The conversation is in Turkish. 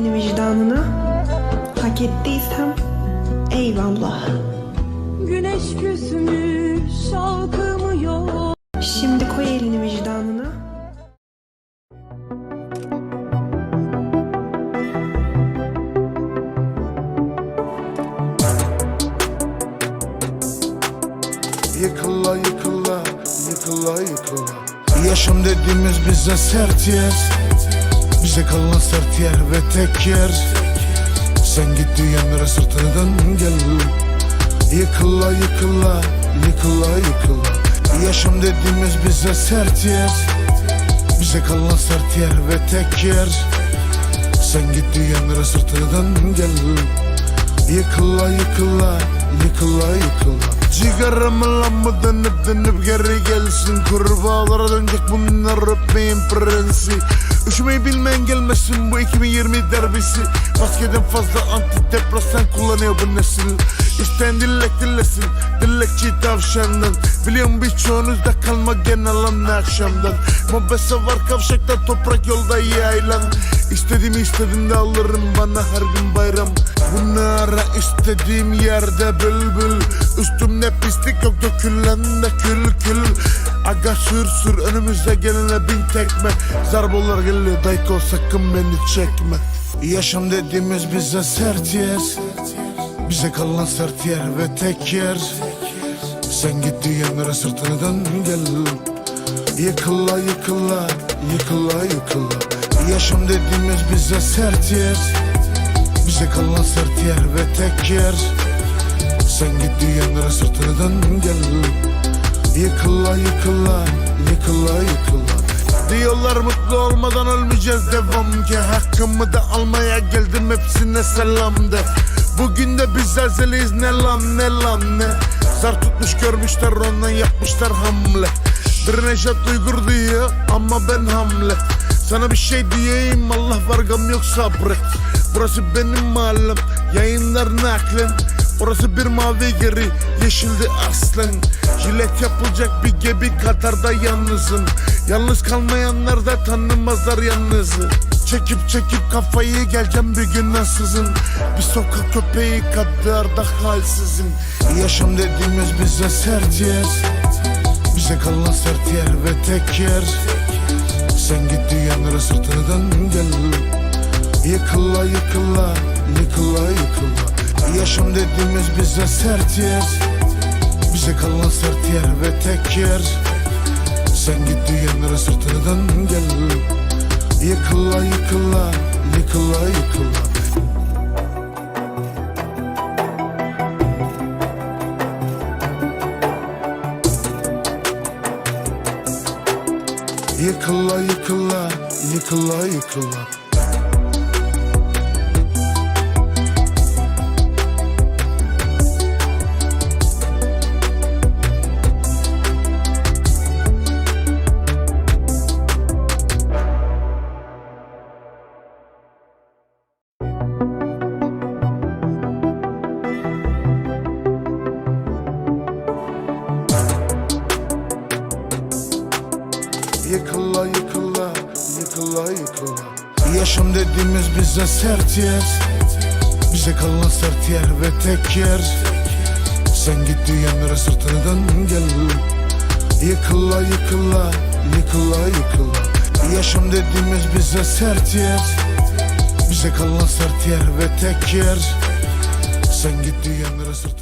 elini vicdanına. Hak ettiysem eyvallah. Güneş küsmüş şalkımı. Şimdi koy elini vicdanına. Yıkıla yıkıla, yıkıla yıkıla Yaşam dediğimiz bize sert yes. Bize kalan sert yer ve tek yer. Sen gittiğin yere sırtını dön gel. Yıkıla yıkıla Yıkıla yıkıla. Yaşam dediğimiz bize sert yer. Bize kalan sert yer ve tek yer. Sen gittiğin yere sırtını dön gel. Yıkıla yıkıla Yıkıla yıkıla. Cigaramı mı dönüp dönüp geri gelsin. Kurbağalara dönecek bunlar öpmeyin prensi Üşümeyi bilmeyen gelmesin bu 2020 derbisi Maskeden fazla antidepresan kullanıyor bu nesil. İsteyen dillek dillesin Dillekçi tavşandan. Biliyorum birçoğunuzda kalma genel an akşamdan. Mobese var kavşakta toprak yolda yaylan İstediğimi istediğimde alırım bana her gün bayram. Bunu ara istediğim yerde bülbül. Üstümde pislik yok dökülen de kül kül. Aga sür sür önümüze gelene bin tekme. Zarbolar geliyor dayko sakın beni çekme. Yaşam dediğimiz bize sert yer. Bize kalan sert yer ve tek yer. Sen gittiğin yere sırtını dön gel. Yıkıla yıkıla yıkıla yıkıla Yaşam dediğimiz bize sert yer. Bize kalan sert yer ve tek yer. Sen gittiğin yere sırtını dön gel. Yıkıla yıkıla yıkıla yıkıla. Diyorlar mutlu olmadan ölmeyeceğiz. Devam ki Hakkımı da almaya geldim. Hepsine selam de. Bugün de biz zelzeleyiz ne lan ne lan ne? Zar tutmuş görmüşler ondan yapmışlar hamle. Bir Nejat Uygur diyor ama ben hamle Sana bir şey diyeyim Allah var gam yok sabret Burası benim mahallem yayınlar naklen. Orası bir mavi geri yeşildi aslen. Jilet yapılacak bir gebi Katar'da yalnızım. Yalnız kalmayanlar da tanımazlar yalnızı. Çekip çekip kafayı geleceğim bir gün nasılsın? Bir sokak köpeği kadar da halsizim. Yaşam dediğimiz bize sert yer. Bize kalan sert yer ve tek yer Sen gittiğin yere sırtını dön gel. Yıkıla yıkıla yıkıla yıkıla. Yaşam dediğimiz bize sert yer. Bize kalan sert yer ve tek yer. Sen gittiğin yere sırtını dön gel. Yıkıla yıkıla yıkıla yıkıla Yıkıla yıkıla yıkıla yıkıla Yıkıla yıkıla yıkıla yıkıla. Yaşam dediğimiz bize sert yer. Bize kalan sert yer ve tek yer. Sen gittiğin yere sırtını dön gel. Yıkıla yıkıla yıkıla yıkıla. Yaşam dediğimiz bize sert yer. Bize kalan sert yer ve tek yer. Sen gittiğin yere sırtını